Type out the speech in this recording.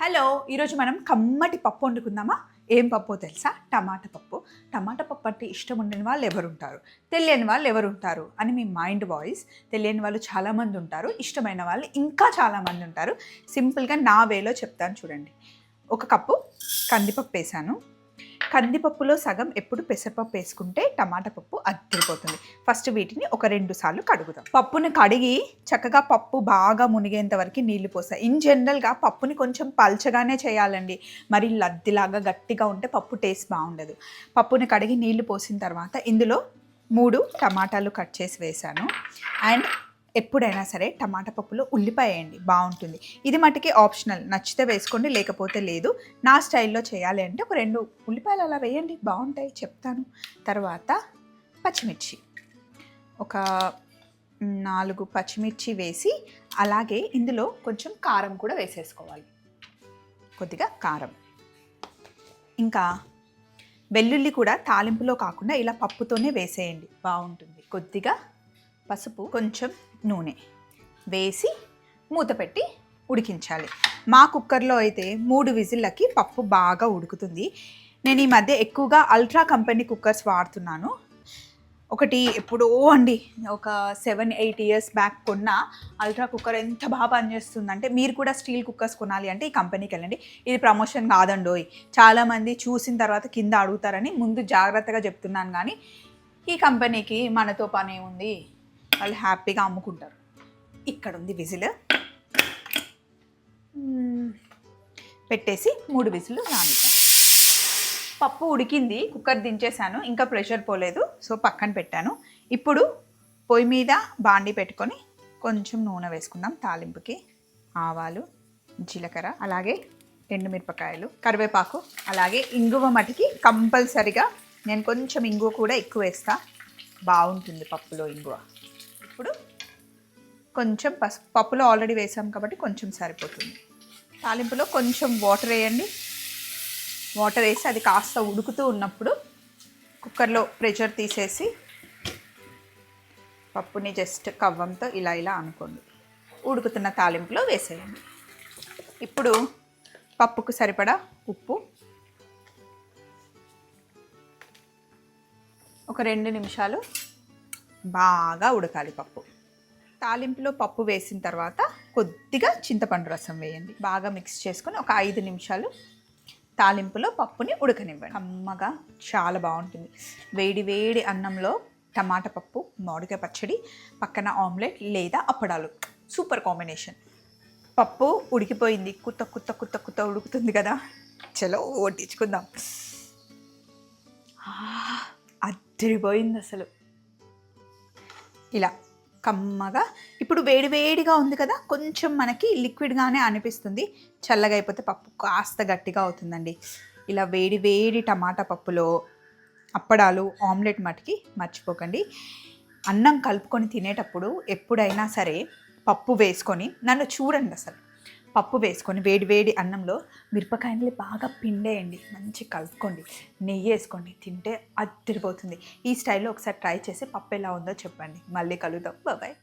Hello ఈరోజు మనం కమ్మటి పప్పు వండుకుందామా? ఏం పప్పు తెలుసా? టమాటా పప్పు. టమాటా పప్పు అంటే ఇష్టం ఉండని వాళ్ళు ఎవరుంటారు? తెలియని వాళ్ళు ఎవరుంటారు? అని మీ మైండ్ వాయిస్. తెలియని వాళ్ళు చాలామంది ఉంటారు. ఇష్టమైన వాళ్ళు ఇంకా చాలామంది ఉంటారు. సింపుల్గా నా వేలో చెప్తాను చూడండి. ఒక కప్పు కందిపప్పు వేసాను. కందిపప్పులో సగం ఎప్పుడు పెసరపప్పు వేసుకుంటే టమాటా పప్పు అద్దరిపోతుంది. ఫస్ట్ వీటిని ఒక రెండు సార్లు కడుగుదాం. పప్పుని కడిగి చక్కగా పప్పు బాగా మునిగేంత వరకు నీళ్ళు పోస్తాయి ఇన్ జనరల్గా పప్పుని కొంచెం పల్చగానే చేయాలండి. మరి లద్దిలాగా గట్టిగా ఉంటే పప్పు టేస్ట్ బాగుండదు. పప్పుని కడిగి నీళ్ళు పోసిన తర్వాత ఇందులో మూడు టమాటాలు కట్ చేసి వేసాను. అండ్ ఎప్పుడైనా సరే టమాటా పప్పులో ఉల్లిపాయ వేయండి బాగుంటుంది. ఇది మటుకి ఆప్షనల్ నచ్చితే వేసుకోండి లేకపోతే లేదు. నా స్టైల్లో చేయాలి అంటే ఒక రెండు ఉల్లిపాయలు అలా వేయండి బాగుంటాయి చెప్తాను. తర్వాత పచ్చిమిర్చి. ఒక నాలుగు పచ్చిమిర్చి వేసి అలాగే ఇందులో కొంచెం కారం కూడా వేసేసుకోవాలి. కొద్దిగా కారం. ఇంకా వెల్లుల్లి కూడా తాలింపులో కాకుండా ఇలా పప్పుతోనే వేసేయండి బాగుంటుంది. కొద్దిగా పసుపు కొంచెం నూనె వేసి మూత పెట్టి ఉడికించాలి. మా కుక్కర్లో అయితే మూడు విజిల్లకి పప్పు బాగా ఉడుకుతుంది. నేను ఈ మధ్య ఎక్కువగా అల్ట్రా కంపెనీ కుక్కర్స్ వాడుతున్నాను. ఒకటి ఎప్పుడో అండి ఒక సెవెన్ ఎయిట్ ఇయర్స్ బ్యాక్ కొన్న అల్ట్రా కుక్కర్ ఎంత బాగా పనిచేస్తుందంటే మీరు కూడా స్టీల్ కుక్కర్స్ కొనాలి అంటే ఈ కంపెనీకి వెళ్ళండి. ఇది ప్రమోషన్ కాదండోయ్. చాలామంది చూసిన తర్వాత కింద అడుగుతారని ముందు జాగ్రత్తగా చెప్తున్నాను కానీ ఈ కంపెనీకి మనతో పనే ఉంది. వాళ్ళు హ్యాపీగా అమ్ముకుంటారు. ఇక్కడ ఉంది విజిల్ పెట్టేసి మూడు విజిల్ రానిద్దాం పప్పు ఉడికింది కుక్కర్ దించేసాను ఇంకా ప్రెషర్ పోలేదు సో పక్కన పెట్టాను. ఇప్పుడు పొయ్యి మీద బాండి పెట్టుకొని కొంచెం నూనె వేసుకుందాం తాలింపుకి. ఆవాలు జీలకర్ర అలాగే ఎండుమిరపకాయలు కరివేపాకు అలాగే ఇంగువ మటికి కంపల్సరిగా నేను కొంచెం ఇంగువ కూడా ఎక్కువ వేస్తా. బాగుంటుంది పప్పులో ఇంగువ. ఇప్పుడు కొంచెం పసు పప్పులో ఆల్రెడీ వేసాం కాబట్టి కొంచెం సరిపోతుంది. తాలింపులో కొంచెం వాటర్ వేయండి. వాటర్ వేసి అది కాస్త ఉడుకుతూ ఉన్నప్పుడు కుక్కర్లో ప్రెషర్ తీసేసి పప్పుని జస్ట్ కవ్వంతో ఇలా ఇలా అనుకోండి. ఉడుకుతున్న తాలింపులో వేసేయండి. ఇప్పుడు పప్పుకు సరిపడా ఉప్పు ఒక రెండు నిమిషాలు బాగా ఉడకాలి పప్పు. తాలింపులో పప్పు వేసిన తర్వాత కొద్దిగా చింతపండు రసం వేయండి. బాగా మిక్స్ చేసుకొని ఒక ఐదు నిమిషాలు తాలింపులో పప్పుని ఉడకనివ్వండి. అమ్మగా చాలా బాగుంటుంది. వేడి వేడి అన్నంలో టమాటా పప్పు మామిడికాయ పచ్చడి పక్కన ఆమ్లెట్ లేదా అప్పడాలు. Super combination. పప్పు ఉడికిపోయింది. కుత్త కుత్త కుత్త కుత్త ఉడుకుతుంది కదా. చలో వడ్డించుకుందాం. అద్దరిపోయింది అసలు. ఇలా కమ్మగా. ఇప్పుడు వేడివేడిగా ఉంది కదా కొంచెం మనకి లిక్విడ్గానే అనిపిస్తుంది. చల్లగా అయిపోతే పప్పు కాస్త గట్టిగా అవుతుందండి. ఇలా వేడి వేడి టమాటా పప్పులో అప్పడాలు ఆమ్లెట్ మటుకి మర్చిపోకండి. అన్నం కలుపుకొని తినేటప్పుడు ఎప్పుడైనా సరే పప్పు వేసుకొని నన్ను చూడండి అసలు. పప్పు వేసుకొని వేడి వేడి అన్నంలో మిరపకాయలు బాగా పిండేయండి. మంచి కలుపుకోండి. నెయ్యి వేసుకోండి. తింటే అద్దరిపోతుంది ఈ స్టైల్లో ఒకసారి ట్రై చేసి పప్పు ఎలా ఉందో చెప్పండి. మళ్ళీ కలుద్దాం. బాబాయ్